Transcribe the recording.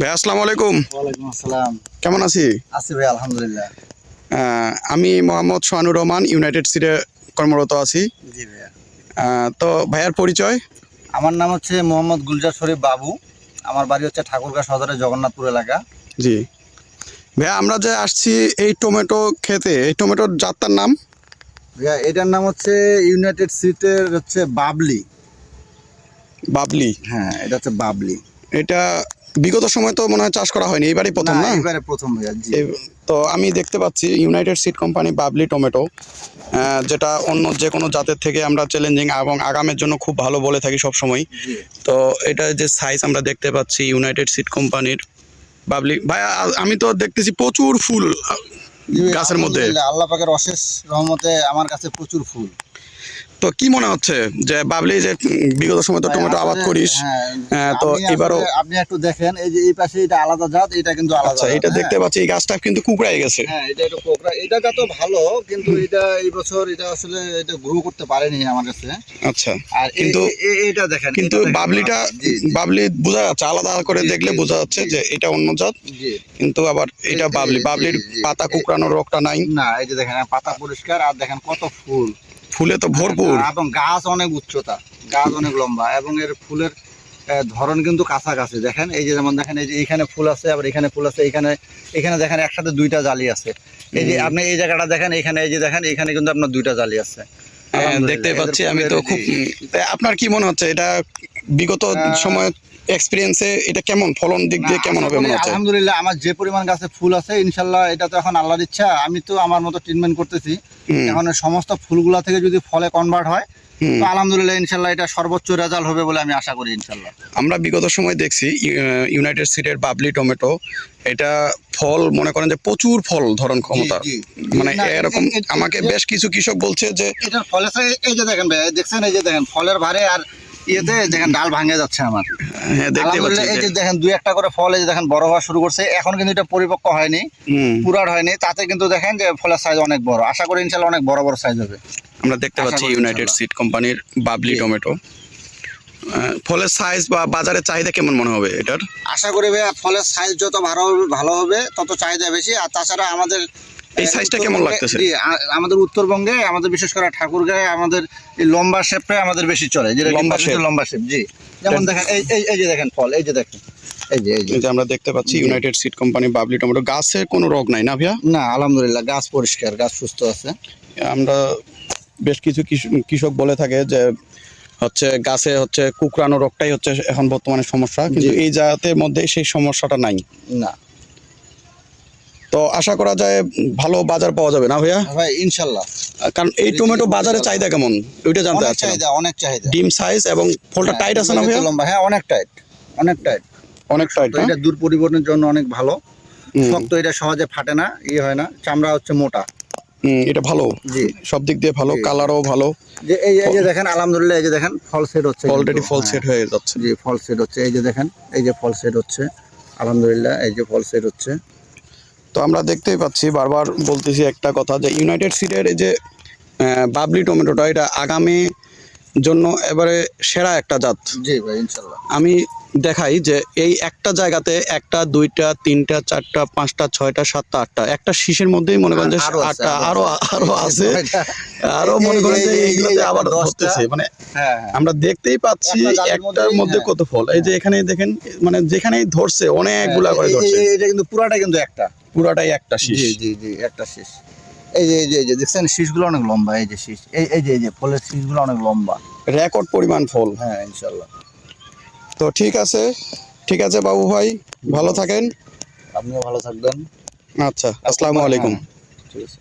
ভাই আসসালামু আলাইকুম। ওয়ালাইকুম আসসালাম। কেমন আছি? আছি ভাই আলহামদুলিল্লাহ। আমি মোহাম্মদ সোহানুর রহমান ইউনাইটেড সিটে কর্মরত আছি। জি ভাইয়া। তো ভাইয়ার পরিচয়? আমার নাম হচ্ছে মোহাম্মদ গুলজার শরীফ বাবু। আমার বাড়ি হচ্ছে ঠাকুরগাঁ সদরের জগন্নাথপুর এলাকা। জি। ভাইয়া আমরা যে আসছি এই টমেটো খেতে এই টমেটোর জাতটার নাম? ভাইয়া এটার নাম হচ্ছে ইউনাইটেড সিটের হচ্ছে বাবলি। বাবলি। হ্যাঁ এটা হচ্ছে বাবলি। এটা বিগত সময় তো মনে হয় চাষ করা হয়নি এবারই প্রথম না এবারে প্রথম তো আমি দেখতে পাচ্ছি United seed company Babli tomato যেটা অন্য যে কোনো জাতের থেকে আমরা চ্যালেঞ্জিং এবং আগামের জন্য খুব ভালো বলে থাকি সব সময় তো এটা যে সাইজ আমরা দেখতে পাচ্ছি ইউনাইটেড সিড কোম্পানির বাবলি ভাই আমি তো দেখতেছি প্রচুর ফুল ভাইয়া, গাছের মধ্যে। আল্লাহ পাকের অশেষ রহমতে আমার কাছে প্রচুর ফুল। তো কি মনে হচ্ছে যে বাবলি যে বিগত সময় তো টমেটো আবাদ করিস হ্যাঁ, হ্যাঁ, তো এবারও- আপনি একটু দেখেন এই যে এই পাশে এটা আলাদা জাত এটা কিন্তু আলাদা আচ্ছা এটা হ্যাঁ। দেখতে পাচ্ছি এই গাছটা কিন্তু কুকড়াই গেছে। হ্যাঁ এটা একটু কোকড়া এটা যত ভালো কিন্তু এটা এই বছর এটা আসলে এটা গ্রো করতে পারেনি আমার কাছে। আচ্ছা আর কিন্তু- এটা দেখেন কিন্তু বাবলিটা বাবলি বোঝা যাচ্ছে আলাদা করে দেখলে বোঝা যাচ্ছে যে এটা অন্য জাত জি। কিন্তু আবার এটা বাবলি বাবলির পাতা কুকড়ানোর রোগটা নাই। না এই যে দেখেন পাতা পরিষ্কার আর দেখেন কত ফুল। ফুলে তো ভরপুর। এবং গাছ অনেক উচ্চতা গাছ অনেক লম্বা এবং এর ফুলের ধরন কিন্তু কাছাকাছি। দেখেন এই যে যেমন দেখেন এই যে এখানে ফুল আছে আবার এখানে ফুল আছে এখানে এখানে দেখেন একসাথে দুইটা জালি আছে। এই যে আপনি এই জায়গাটা দেখেন এখানে এই যে দেখেন এখানে কিন্তু আপনার দুইটা জালি আছে। দেখতে পাচ্ছি আমি তো খুব আপনার কি মনে হচ্ছে এটা বিগত সময় এক্সপিরিয়েন্সে এটা কেমন? ফলন দিক দিয়ে কেমন হবে মনে হচ্ছে? আলহামদুলিল্লাহ আমার যে পরিমাণ গাছে ফুল আছে ইনশাল্লাহ এটা তো এখন আল্লাহর ইচ্ছা। আমি তো আমার মতো ট্রিটমেন্ট করতেছি। এখন সমস্ত ফুলগুলা থেকে যদি ফলে কনভার্ট হয় আলহামদুলিল্লাহ ইনশাল্লাহ এটা সর্বোচ্চ রেজাল্ট হবে বলে আমি আশা করি ইনশাল্লাহ। আমরা বিগত সময় দেখছি ইউ- ইউনাইটেড সিটের বাবলি টমেটো এটা ফল মনে করেন যে প্রচুর ফল ধরন ক্ষমতা। মানে এরকম আমাকে বেশ কিছু কৃষক বলছে যে এটার ফলে এই যে দেখেন ভাই দেখছেন এই যে দেখেন ফলের ভারে আর ইয়েতে দেখেন ডাল ভাঙে যাচ্ছে আমার। হ্যাঁ দেখতে পাচ্ছি এই যে- দেখেন। দুই একটা করে ফল এই যে দেখেন বড় হওয়া শুরু করছে। এখন কিন্তু এটা পরিপক্ক হয়নি পুরার হয়নি। তাতে কিন্তু দেখেন যে ফলের সাইজ অনেক বড়। আশা করি ইনশাল্লাহ অনেক বড় বড় সাইজ হবে। আমরা দেখতে পাচ্ছি ইউনাইটেড। সিড কোম্পানির বাবলি টমেটো ফলের সাইজ বা বাজারে চাহিদা কেমন মনে হবে এটার? আশা করি ফলের সাইজ যত ভালো ভালো হবে তত চাহিদা বেশি। আর তাছাড়া আমাদের এই সাইজটা কেমন লাগতেছে? আমাদের উত্তরবঙ্গে আমাদের বিশেষ করে ঠাকুরগাঁয়ে আমাদের এই লম্বা শেপটা আমাদের বেশি চলে। যেটা লম্বা shape। লম্বা শেপ জি। যেমন দেখেন এই এই যে দেখেন ফল এই যে দেখেন এই যে এই যে। আমরা দেখতে পাচ্ছি United seed company Babli tomato. গাছে কোনো রোগ নাই না ভাইয়া? না আলহামদুলিল্লাহ গাছ পরিষ্কার গাছ সুস্থ আছে। আমরা বেশ কিছু কৃষ- কৃষক বলে থাকে যে হচ্ছে গাছে হচ্ছে কুকরানো রোগটাই হচ্ছে এখন বর্তমানে সমস্যা। কিন্তু এই জাতের মধ্যে সেই সমস্যাটা নাই। না। তো আশা করা যায় ভালো বাজার পাওয়া যাবে না ভাইয়া? ভাই ইনশাল্লাহ। কারণ এই টমেটো বাজারে চাহিদা কেমন? ওইটা জানতে অনেক চাচ্ছি চাহিদা অনেক চাহিদা। ডিম সাইজ এবং ফলটা হ্যাঁ, টাইট আছে না ভাইয়া? লম্বা। হ্যাঁ অনেক টাইট অনেক টাইট অনেক টাইট এটা দূর পরিবহনের জন্য অনেক ভালো। শক্ত এটা সহজে ফাটে না ইয়ে হয় না। চামড়া হচ্ছে মোটা। এটা ভালো। জি। সব দিক দিয়ে ভালো। কালারও ভালো। যে এই যে দেখেন আলহামদুলিল্লাহ এই যে দেখেন ফল সেট হচ্ছে অলরেডি ফল হ্যাঁ। সেট হয়ে। যাচ্ছে। জি ফল সেট হচ্ছে। এই যে দেখেন এই যে ফল সেট হচ্ছে। আলহামদুলিল্লাহ এই যে ফল সেট হচ্ছে। তো আমরা দেখতেই পাচ্ছি বারবার বলতেছি একটা কথা যে ইউনাইটেড সিডের এই যে বাবলি টমেটোটা এটা আগামী জন্য এবারে সেরা একটা জাত। জি ভাই ইনশাল্লাহ। আমি দেখাই যে এই একটা জায়গাতে একটা দুইটা তিনটা চারটা পাঁচটা ছয়টা সাতটা আটটা একটা শীষের মধ্যেই মনে করেন যে আরও আটটা আরও আরও আছে। আরও মনে করেন যে এই- এই- এইগুলোতে আবার ধরতেছে মানে হ্যাঁ হ্যাঁ। আমরা দেখতেই পাচ্ছি একটা একটার মধ্যে হ্যাঁ। কত ফল। এই যে এখানে দেখেন মানে যেখানেই ধরছে অনেকগুলা করে ধরছে। এটা কিন্তু পুরাটা কিন্তু একটা। পুরাটাই একটা শীষ। জি জি জি একটা শীষ। এই যে এই যে এই যে দেখছেন শীষগুলো অনেক লম্বা এই যে শীষ। এই এই যে এই যে ফলের শীষগুলো অনেক লম্বা। রেকর্ড পরিমাণ ফল। হ্যাঁ ইনশাল্লাহ। তো ঠিক আছে ঠিক আছে বাবু ভাই ভালো থাকেন। আপনিও ভালো থাকবেন। আচ্ছা আসসালামু আলাইকুম। হ্যাঁ, ঠিক আছে।